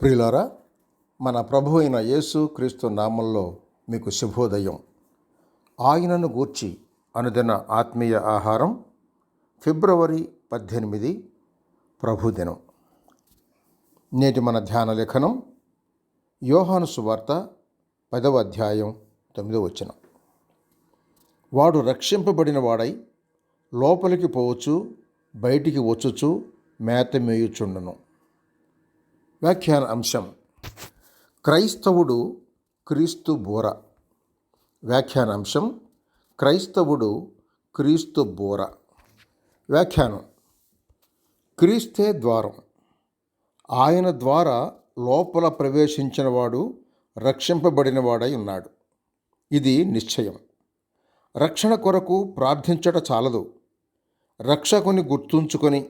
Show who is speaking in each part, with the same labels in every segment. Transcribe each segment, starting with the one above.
Speaker 1: ప్రియులారా మన ప్రభు అయిన యేసు క్రీస్తు నామంలో మీకు శుభోదయం. ఆయనను గూర్చి అనుదిన ఆత్మీయ ఆహారం ఫిబ్రవరి పద్దెనిమిది ప్రభుదినం నేటి మన ధ్యాన లేఖనం యోహాను సువార్త పదవ అధ్యాయం తొమ్మిదో వచ్చిన వాడు రక్షింపబడిన వాడై లోపలికి పోవచ్చు బయటికి వచ్చుచు మేత మేయుచుండును. వ్యాఖ్యాన అంశం క్రైస్తవుడు క్రీస్తు బోర. వ్యాఖ్యాన అంశం క్రైస్తవుడు క్రీస్తు బోర. వ్యాఖ్యానం. క్రీస్తే ద్వారం. ఆయన ద్వారా లోపల ప్రవేశించినవాడు రక్షింపబడినవాడై ఉన్నాడు. ఇది నిశ్చయం. రక్షణ కొరకు ప్రార్థించట చాలదు. రక్షకుని గుర్తుంచుకొని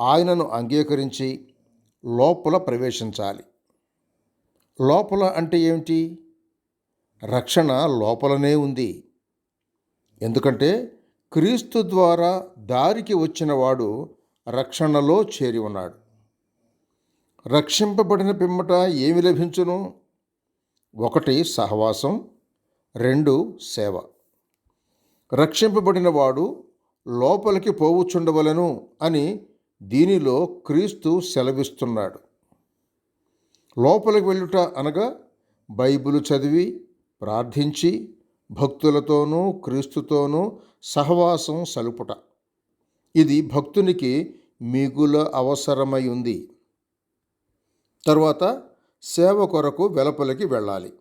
Speaker 1: ఆయనను అంగీకరించి లోపల ప్రవేశించాలి. లోపల అంటే ఏమిటి? రక్షణ లోపలనే ఉంది. ఎందుకంటే క్రీస్తు ద్వారా దారికి వచ్చిన వాడు రక్షణలో చేరి ఉన్నాడు. రక్షింపబడిన పిమ్మట ఏమి లభించును? ఒకటి సహవాసం రెండు సేవ. రక్షింపబడిన వాడు లోపలికి పోవుచుండవలను అని దీనిలో క్రీస్తు సెలవిస్తున్నాడు. లోపలికి వెళ్ళుట అనగా బైబిల్ చదివి ప్రార్థించి భక్తులతోనూ క్రీస్తుతోనూ సహవాసం సలుపుట. ఇది భక్తునికి మిగుల అవసరమై ఉంది. తరువాత సేవ కొరకు వెలపలికి వెళ్ళాలి.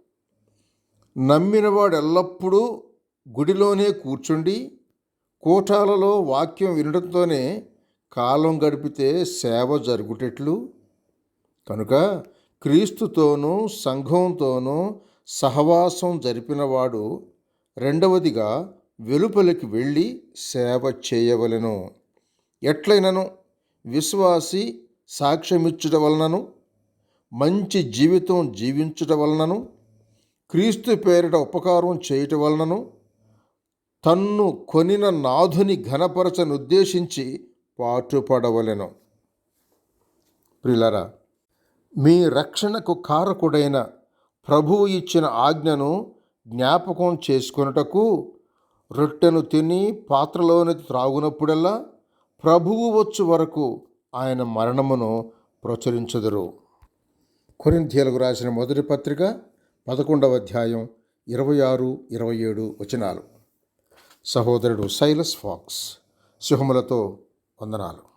Speaker 1: నమ్మినవాడు ఎల్లప్పుడూ గుడిలోనే కూర్చుండి కూటాలలో వాక్యం వినడంతోనే కాలం గడిపితే సేవ జరుగుటెట్లు. కనుక క్రీస్తుతోనూ సంఘంతోనూ సహవాసం జరిపినవాడు రెండవదిగా వెలుపలికి వెళ్ళి సేవ చేయవలెను. ఎట్లయినను? విశ్వాసి సాక్ష్యమిచ్చుట వలనను? మంచి జీవితం జీవించుట వలనను? క్రీస్తు పేరిట ఉపకారం చేయుట వలనను? తన్ను కొనిన నాథుని ఘనపరచనుద్దేశించి పాటుపడవలెను. ప్రిలరా మీ రక్షణకు కారకుడైన ప్రభువు ఇచ్చిన ఆజ్ఞను జ్ఞాపకం చేసుకొనుటకు రొట్టెను తిని పాత్రలోని త్రాగునప్పుడల్లా ప్రభువు వచ్చు వరకు ఆయన మరణమును ప్రచురించదురు. కొరింథీలకు రాసిన మొదటి పత్రిక పదకొండవ అధ్యాయం ఇరవై ఆరు ఇరవై ఏడు వచనాలు. సహోదరుడు సైలస్ ఫాక్స్ సింహములతో వందనాలు.